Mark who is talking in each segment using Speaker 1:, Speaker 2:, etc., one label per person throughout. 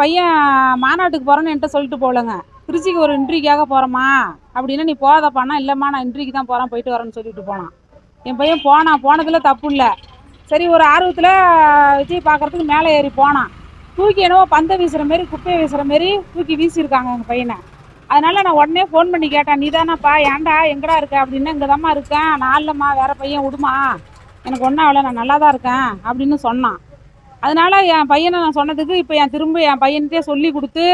Speaker 1: பையன் மாநாட்டுக்கு போகிறேன்னு என்கிட்ட சொல்லிட்டு போகலங்க திருச்சிக்கு ஒரு இன்ட்ரிக்காக போகிறோமா அப்படின்னா நீ போகாதப்பானா இல்லைம்மா நான் இன்ட்ரிக்கு தான் போகிறேன் போயிட்டு வரேன்னு சொல்லிட்டு போனான். என் பையன் போனான் போனதில் தப்பு இல்லை. சரி ஒரு ஆர்வத்தில் விஜய் பார்க்கறதுக்கு மேலே ஏறி போனான். தூக்கி என்னவோ பந்தை வீசுகிற மாரி குப்பையை வீசுகிற மாரி தூக்கி வீசியிருக்காங்க எங்கள் பையனை. அதனால் நான் உடனே ஃபோன் பண்ணி கேட்டேன் நீ தானேப்பா? ஏன்டா? எங்கடா இருக்க? அப்படின்னா. இங்கே தாம்மா இருக்கேன். நான் இல்லைம்மா. வேற பையன் விடுமா? எனக்கு ஒன்றும் ஆகலை. நான் நல்லா தான் இருக்கேன். அப்படின்னு சொன்னான். அதனால என் பையனை நான் சொன்னதுக்கு இப்போ என் திரும்ப என் பையன்கிட்டே சொல்லி கொடுத்து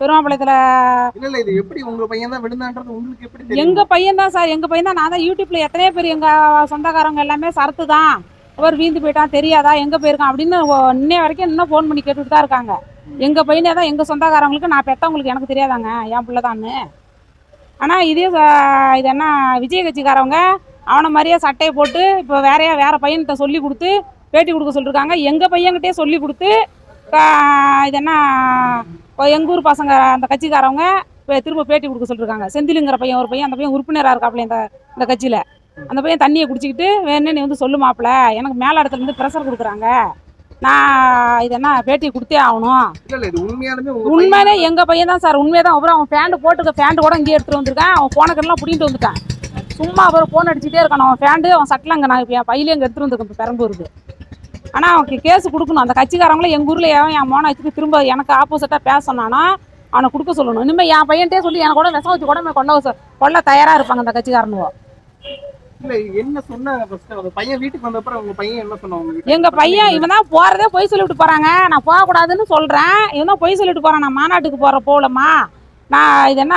Speaker 2: இல்ல இது எப்படி உங்க பையன் தான் விழுந்தான்றது உங்களுக்கு எப்படி தெரியும்?
Speaker 1: எங்க பையன் தான் சார் எங்க பையன் தான். நான் தான் யூடியூப்ல எத்தனையோ பேர் எங்க சொந்தக்காரங்க எல்லாமே சரத்து தான். அவர் வீந்து போயிட்டான் தெரியாதா எங்க போயிருக்கான் அப்படின்னு இன்னைய வரைக்கும் இன்னும் ஃபோன் பண்ணி கேட்டுட்டு தான் இருக்காங்க. எங்க பையனே தான் எங்க சொந்தக்காரங்களுக்கு நான் பெத்தவங்களுக்கு எனக்கு தெரியாதாங்க என் பிள்ளை தான்னு. ஆனா இதே இது என்ன விஜய் கட்சிக்காரவங்க அவனை மாதிரியே சட்டையை போட்டு இப்போ வேறையா வேற பையன்கிட்ட சொல்லி கொடுத்து பேட்டி கொடுக்க சொல்லிருக்காங்க. எங்க பையன்கிட்டயே சொல்லி கொடுத்து இது என்ன இப்போ எங்க ஊர் பசங்க அந்த கட்சிக்காரவங்க இப்போ திரும்ப பேட்டி கொடுக்க சொல்லிருக்காங்க. செந்திலுங்கிற பையன் ஒரு பையன் அந்த பையன் உறுப்பினராக இருக்காப்புல இந்த இந்த கட்சியில். அந்த பையன் தண்ணியை குடிச்சிக்கிட்டு வேணும்னு நீ வந்து சொல்லு மாப்பிள. எனக்கு மேல இடத்துல இருந்து ப்ரெஷர் கொடுக்குறாங்க. நான் இது என்ன பேட்டி கொடுத்தே ஆகணும். உண்மையிலே எங்க பையன் தான் சார். உண்மையே தான் அப்புறம் அவன் பேண்ட் போட்டுக்க பேண்ட் கூட இங்கே எடுத்துட்டு வந்திருக்கான். அவன் போன கண்ணெல்லாம் பிடிங்கிட்டு வந்துட்டான். சும்மா அப்புறம் ஃபோன் அடிச்சுட்டே இருக்கான் அவன் பேண்ட் அவன் சட்டில் அங்கே நான் என் பையிலே இங்கே எடுத்துட்டு வந்திருக்கேன் இப்போ பெரம்பூருக்கு. ஆனால் அவனுக்கு கேஸ் கொடுக்கணும். அந்த கட்சிக்காரங்களும் எங்கள் ஊரில் எவன் என் மோனை வச்சுட்டு திரும்ப எனக்கு ஆப்போசிட்டாக பேச சொன்னானா அவனை கொடுக்க சொல்லணும். இனிமேல் என் பையன்ட்டே சொல்லி எனக்கு கூட விஷம் வச்சு கூட கொண்ட கொள்ள தயாராக இருப்பாங்க அந்த கட்சிக்காரனுவோ.
Speaker 2: இல்ல என்ன?
Speaker 1: எங்க பையன் இவன் தான் போறதே பொய் சொல்லிவிட்டு போறாங்க. நான் போகக்கூடாதுன்னு சொல்றேன். இவன் தான் பொய் சொல்லிட்டு போறான். நான் மாநாட்டுக்கு போற போகலம்மா. நான் இது என்ன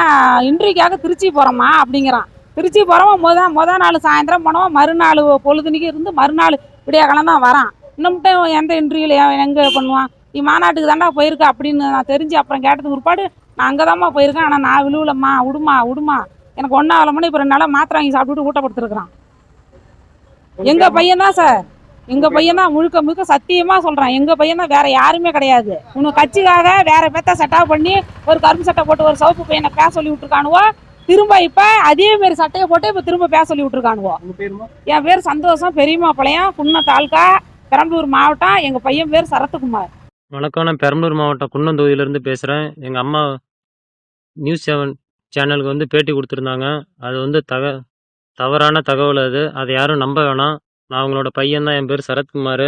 Speaker 1: இன்ட்ரிக்காக திருச்சி போறேம்மா அப்படிங்கிறான். திருச்சி போறவன் முத முத நாள் சாயந்தரம் போனவன் மறுநாள் பொழுதுனிக்கு இருந்து மறுநாள் விடிய காலம் தான் வரான். இன்னும்ட்டும் எந்த இன்டர்வியூல எங்க பண்ணுவான்? நீ மாநாட்டுக்கு தாண்டா போயிருக்க அப்படின்னு நான் தெரிஞ்சு அப்புறம் கேட்டதுக்கு பிற்பாடு நான் அங்கே போயிருக்கேன். ஆனால் நான் விழுவலம்மா. விடுமா விடுமா எனக்கு ஆகலமனு இப்போ ரெண்டு நாளாக மாத்திரை வாங்கி சாப்பிட்டுட்டு ஊட்டப்படுத்திருக்கிறான் எங்க பையன் தான் சார். எங்க பையன் தான் முழுக்க முழுக்க சத்தியமா சொல்றேன். எங்க பையன் தான் வேற யாருமே கிடையாது. உனக்கு கட்சிக்காக வேற பேத்த செட்டப் பண்ணி ஒரு கரும்பு சட்டை போட்டு ஒரு சவுப்பு பையனை பேச சொல்லி விட்டுருக்கானுவோ? திரும்ப இப்ப அதே மாதிரி சட்டையை போட்டு இப்ப திரும்ப பேச சொல்லி விட்டுருக்கானுவோ?
Speaker 2: பேருமா
Speaker 1: என் பேர் சந்தோஷம். பெரியம்மா பாளையம் குன்ன தாலுக்கா பெரம்பலூர் மாவட்டம் எங்க பையன் பேர் சரத்குமார்.
Speaker 3: வணக்கம் நான் பெரம்பலூர் மாவட்டம் குன்னம் தொகுதியிலேருந்து பேசுகிறேன் எங்கள் அம்மா நியூஸ் செவன் சேனலுக்கு வந்து பேட்டி கொடுத்துருந்தாங்க. அது வந்து தக தவறான தகவல் அது. அதை யாரும் நம்ப வேணாம். நான் அவங்களோட பையன் தான் என் பேர் சரத்குமார்.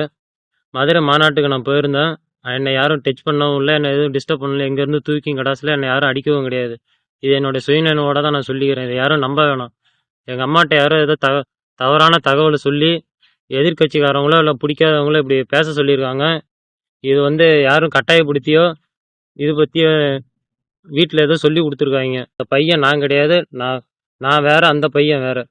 Speaker 3: மதுரை மாநாட்டுக்கு நான் போயிருந்தேன். என்னை யாரும் டச் பண்ணவும் இல்லை. என்னை எதுவும் டிஸ்டர்ப் பண்ணல. எங்கேருந்து தூக்கி கடாசில் என்னை யாரும் அடிக்கவும் கிடையாது. இது என்னோட சுயநினைவோட தான் நான் சொல்லிக்கிறேன். இதை யாரும் நம்ப வேணாம். எங்கள் அம்மாட்ட யாரும் ஏதோ தக தவறான தகவலை சொல்லி எதிர்க்கட்சிக்காரங்களோ இல்லை பிடிக்காதவங்களோ இப்படி பேச சொல்லியிருக்காங்க. இது வந்து யாரும் கட்டாயப்படுத்தியோ இது பற்றியோ வீட்டில் ஏதோ சொல்லி கொடுத்துருக்காங்க. அந்த பையன் நான் கிடையாது. நான் நான் வேற அந்த பையன் வேற.